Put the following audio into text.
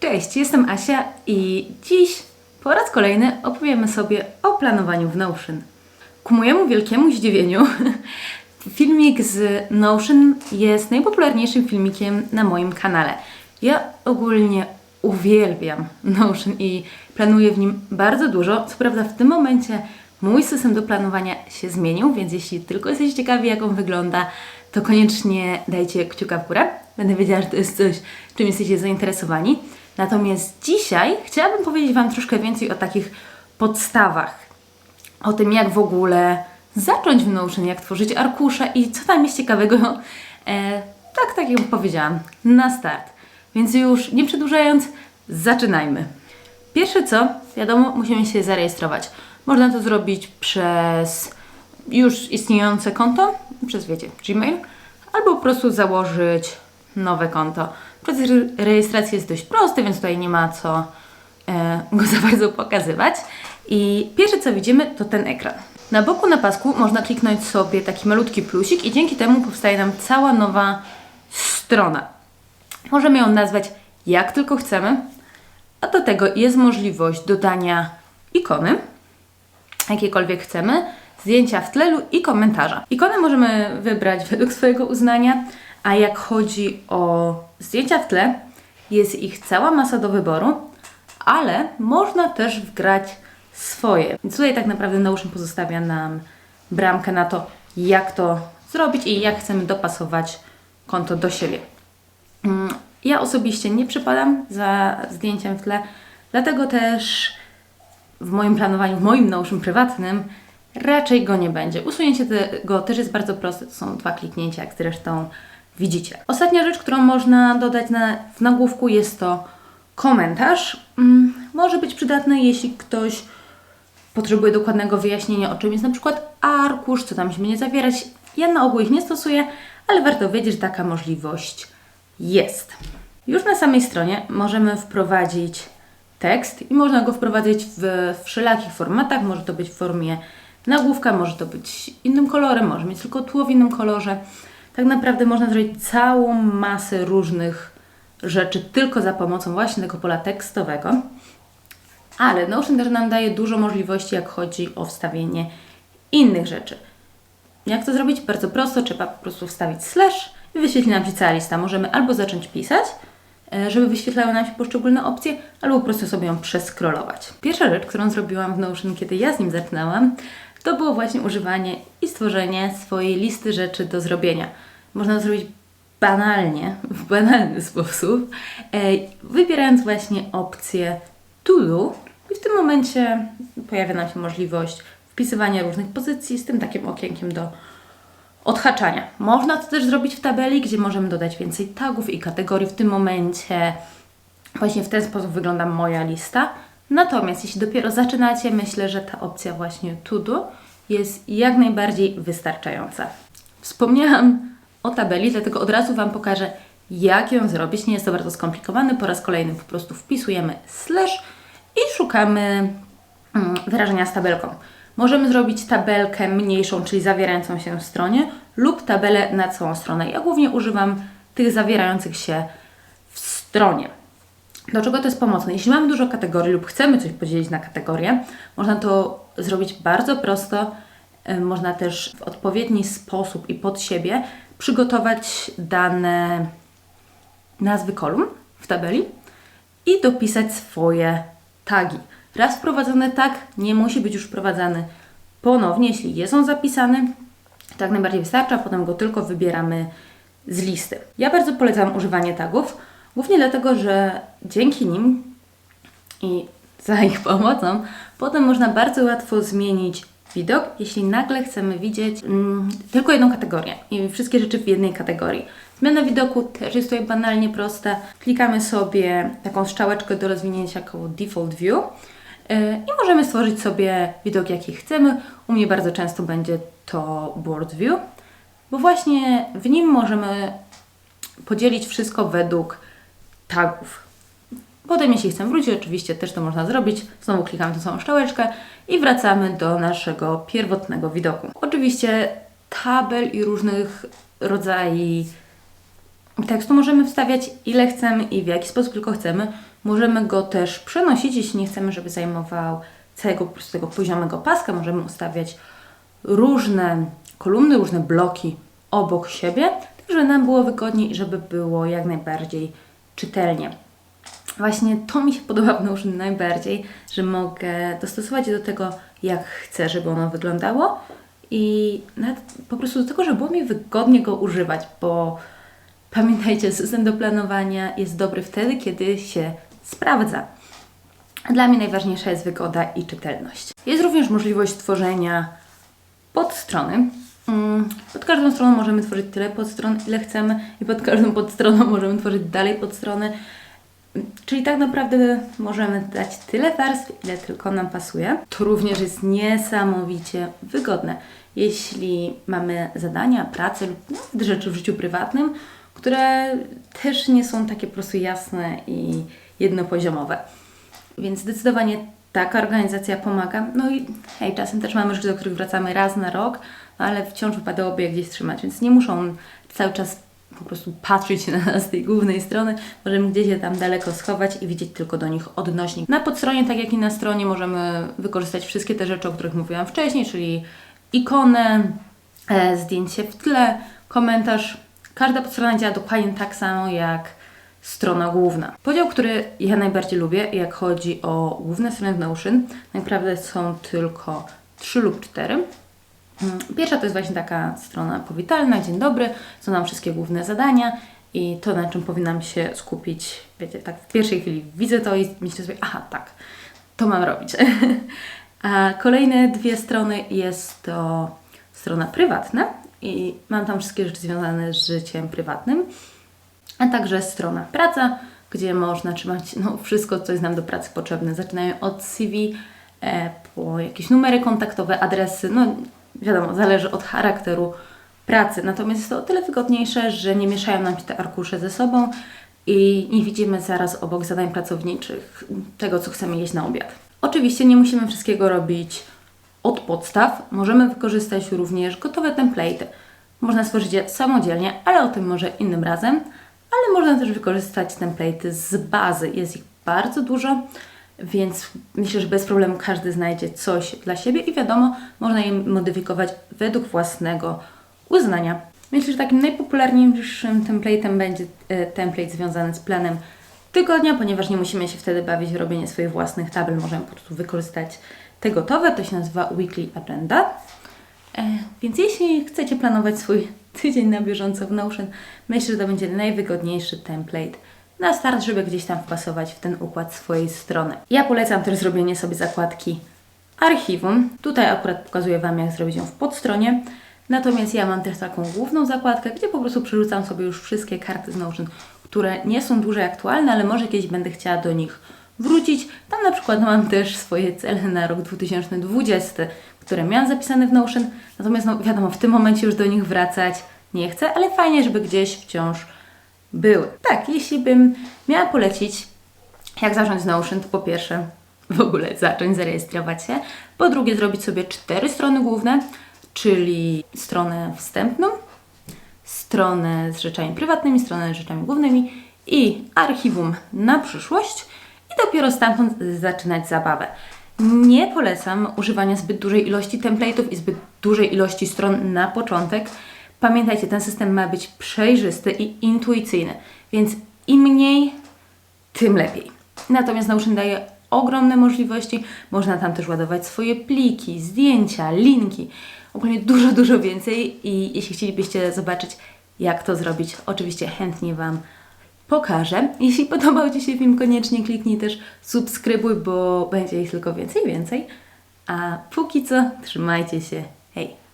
Cześć, jestem Asia i dziś po raz kolejny opowiemy sobie o planowaniu w Notion. Ku mojemu wielkiemu zdziwieniu, filmik z Notion jest najpopularniejszym filmikiem na moim kanale. Ja ogólnie uwielbiam Notion i planuję w nim bardzo dużo. Co prawda w tym momencie mój system do planowania się zmienił, więc jeśli tylko jesteście ciekawi jak on wygląda, to koniecznie dajcie kciuka w górę. Będę wiedziała, że to jest coś, czym jesteście zainteresowani. Natomiast dzisiaj chciałabym powiedzieć Wam troszkę więcej o takich podstawach. O tym, jak w ogóle zacząć w Notion, jak tworzyć arkusze i co tam jest ciekawego. E, tak, tak jak powiedziałam, na start. Więc już nie przedłużając, zaczynajmy. Pierwsze co, wiadomo, musimy się zarejestrować. Można to zrobić przez już istniejące konto, przez wiecie, Gmail, albo po prostu założyć nowe konto. Proces re- rejestracji jest dość prosty, więc tutaj nie ma co e, go za bardzo pokazywać. I pierwsze co widzimy to ten ekran. Na boku na pasku można kliknąć sobie taki malutki plusik i dzięki temu powstaje nam cała nowa strona. Możemy ją nazwać jak tylko chcemy, a do tego jest możliwość dodania ikony, jakiekolwiek chcemy, zdjęcia w tle i komentarza. Ikony możemy wybrać według swojego uznania, a jak chodzi o zdjęcia w tle, jest ich cała masa do wyboru, ale można też wgrać swoje. Więc tutaj tak naprawdę Notion pozostawia nam bramkę na to, jak to zrobić i jak chcemy dopasować konto do siebie. Mm, Ja osobiście nie przypadam za zdjęciem w tle, dlatego też w moim planowaniu, w moim Notion prywatnym raczej go nie będzie. Usunięcie tego też jest bardzo proste, to są dwa kliknięcia, jak zresztą widzicie. Ostatnia rzecz, którą można dodać na, w nagłówku jest to komentarz. Mm, może być przydatny, jeśli ktoś potrzebuje dokładnego wyjaśnienia, o czym jest na przykład arkusz, co tam się będzie zawierać. Ja na ogół ich nie stosuję, ale warto wiedzieć, że taka możliwość jest. Już na samej stronie możemy wprowadzić tekst i można go wprowadzić w wszelakich formatach. Może to być w formie nagłówka, może to być innym kolorem, może mieć tylko tło w innym kolorze. Tak naprawdę można zrobić całą masę różnych rzeczy tylko za pomocą właśnie tego pola tekstowego. Ale Notion też nam daje dużo możliwości, jak chodzi o wstawienie innych rzeczy. Jak to zrobić? Bardzo prosto, trzeba po prostu wstawić slash i wyświetli nam się cała lista. Możemy albo zacząć pisać, e, żeby wyświetlały nam się poszczególne opcje, albo po prostu sobie ją przeskrolować. Pierwsza rzecz, którą zrobiłam w Notion, kiedy ja z nim zaczynałam, to było właśnie używanie i stworzenie swojej listy rzeczy do zrobienia. Można to zrobić banalnie, w banalny sposób, e, wybierając właśnie opcję to do i w tym momencie pojawia nam się możliwość wpisywania różnych pozycji z tym takim okienkiem do odhaczania. Można to też zrobić w tabeli, gdzie możemy dodać więcej tagów i kategorii. W tym momencie właśnie w ten sposób wygląda moja lista. Natomiast jeśli dopiero zaczynacie, myślę, że ta opcja właśnie to do jest jak najbardziej wystarczająca. Wspomniałam o tabeli, dlatego od razu Wam pokażę, jak ją zrobić. Nie jest to bardzo skomplikowane. Po raz kolejny po prostu wpisujemy slash i szukamy mm, wyrażenia z tabelką. Możemy zrobić tabelkę mniejszą, czyli zawierającą się w stronie, lub tabelę na całą stronę. Ja głównie używam tych zawierających się w stronie. Do czego to jest pomocne? Jeśli mamy dużo kategorii lub chcemy coś podzielić na kategorie, można to zrobić bardzo prosto. Y, Można też w odpowiedni sposób i pod siebie przygotować dane nazwy kolumn w tabeli i dopisać swoje tagi. Raz wprowadzony tag nie musi być już wprowadzany ponownie, jeśli jest on zapisany, tak najbardziej wystarcza, potem go tylko wybieramy z listy. Ja bardzo polecam używanie tagów, głównie dlatego, że dzięki nim i za ich pomocą potem można bardzo łatwo zmienić widok, jeśli nagle chcemy widzieć mm, tylko jedną kategorię i wszystkie rzeczy w jednej kategorii. Zmiana widoku też jest tutaj banalnie prosta. Klikamy sobie taką strzałeczkę do rozwinięcia koło Default View yy, i możemy stworzyć sobie widok jaki chcemy. U mnie bardzo często będzie to Board View, bo właśnie w nim możemy podzielić wszystko według tagów. Potem, jeśli chcemy wrócić, oczywiście też to można zrobić. Znowu klikamy tą samą strzałeczkę i wracamy do naszego pierwotnego widoku. Oczywiście tabel i różnych rodzajów tekstu możemy wstawiać ile chcemy i w jaki sposób tylko chcemy. Możemy go też przenosić, jeśli nie chcemy, żeby zajmował całego po prostu tego poziomego paska. Możemy ustawiać różne kolumny, różne bloki obok siebie, tak żeby nam było wygodniej i żeby było jak najbardziej czytelnie. Właśnie to mi się podoba w Notion najbardziej, że mogę dostosować je do tego, jak chcę, żeby ono wyglądało i po prostu do tego, żeby było mi wygodnie go używać, bo pamiętajcie, system do planowania jest dobry wtedy, kiedy się sprawdza. Dla mnie najważniejsza jest wygoda i czytelność. Jest również możliwość tworzenia podstrony. Mm, Pod każdą stroną możemy tworzyć tyle podstron, ile chcemy i pod każdą podstroną możemy tworzyć dalej podstrony. Czyli tak naprawdę możemy dać tyle warstw, ile tylko nam pasuje. To również jest niesamowicie wygodne, jeśli mamy zadania, pracę lub nawet rzeczy w życiu prywatnym, które też nie są takie po prostu jasne i jednopoziomowe. Więc zdecydowanie taka organizacja pomaga. No i hej, czasem też mamy rzeczy, do których wracamy raz na rok, no ale wciąż wypadałoby je gdzieś trzymać, więc nie muszą cały czas po prostu patrzeć na nas z tej głównej strony. Możemy gdzieś je tam daleko schować i widzieć tylko do nich odnośnik. Na podstronie, tak jak i na stronie, możemy wykorzystać wszystkie te rzeczy, o których mówiłam wcześniej, czyli ikonę, e, zdjęcie w tle, komentarz. Każda podstrona działa dokładnie tak samo jak strona główna. Podział, który ja najbardziej lubię, jak chodzi o główne strony w Notion, naprawdę są tylko trzy lub cztery. Mm, Pierwsza to jest właśnie taka strona powitalna, dzień dobry, są nam wszystkie główne zadania i to, na czym powinnam się skupić. Wiecie, tak w pierwszej chwili widzę to i myślę sobie, aha, tak, to mam robić. A kolejne dwie strony jest to strona prywatna i mam tam wszystkie rzeczy związane z życiem prywatnym, a także strona praca, gdzie można trzymać no, wszystko, co jest nam do pracy potrzebne. Zaczynają od CV, e, po jakieś numery kontaktowe, adresy, no wiadomo, zależy od charakteru pracy. Natomiast jest to o tyle wygodniejsze, że nie mieszają nam się te arkusze ze sobą i nie widzimy zaraz obok zadań pracowniczych tego, co chcemy jeść na obiad. Oczywiście nie musimy wszystkiego robić od podstaw. Możemy wykorzystać również gotowe template'y. Można stworzyć je samodzielnie, ale o tym może innym razem. Ale można też wykorzystać template'y z bazy. Jest ich bardzo dużo, więc myślę, że bez problemu każdy znajdzie coś dla siebie i wiadomo, można je modyfikować według własnego uznania. Myślę, że takim najpopularniejszym template'em będzie e, template związany z planem tygodnia, ponieważ nie musimy się wtedy bawić w robienie swoich własnych tabel. Możemy po prostu wykorzystać te gotowe. To się nazywa Weekly Agenda. E, więc jeśli chcecie planować swój tydzień na bieżąco w Notion, myślę, że to będzie najwygodniejszy template na start, żeby gdzieś tam wpasować w ten układ swojej strony. Ja polecam też zrobienie sobie zakładki archiwum. Tutaj akurat pokazuję Wam, jak zrobić ją w podstronie. Natomiast ja mam też taką główną zakładkę, gdzie po prostu przerzucam sobie już wszystkie karty z Notion, które nie są dłużej aktualne, ale może kiedyś będę chciała do nich wrócić. Tam na przykład mam też swoje cele na rok 2020, które miałam zapisane w Notion. Natomiast no, wiadomo, w tym momencie już do nich wracać nie chcę, ale fajnie, żeby gdzieś wciąż były. Tak, jeśli bym miała polecić, jak zacząć z Notion, to po pierwsze w ogóle zacząć zarejestrować się, po drugie zrobić sobie cztery strony główne, czyli stronę wstępną, stronę z rzeczami prywatnymi, stronę z rzeczami głównymi i archiwum na przyszłość i dopiero stamtąd zaczynać zabawę. Nie polecam używania zbyt dużej ilości template'ów i zbyt dużej ilości stron na początek. Pamiętajcie, ten system ma być przejrzysty i intuicyjny, więc im mniej, tym lepiej. Natomiast Notion daje ogromne możliwości. Można tam też ładować swoje pliki, zdjęcia, linki. Ogólnie dużo, dużo więcej i jeśli chcielibyście zobaczyć, jak to zrobić, oczywiście chętnie Wam pokażę. Jeśli podobał Ci się film, koniecznie kliknij też subskrybuj, bo będzie ich tylko więcej i więcej. A póki co, trzymajcie się. Hej!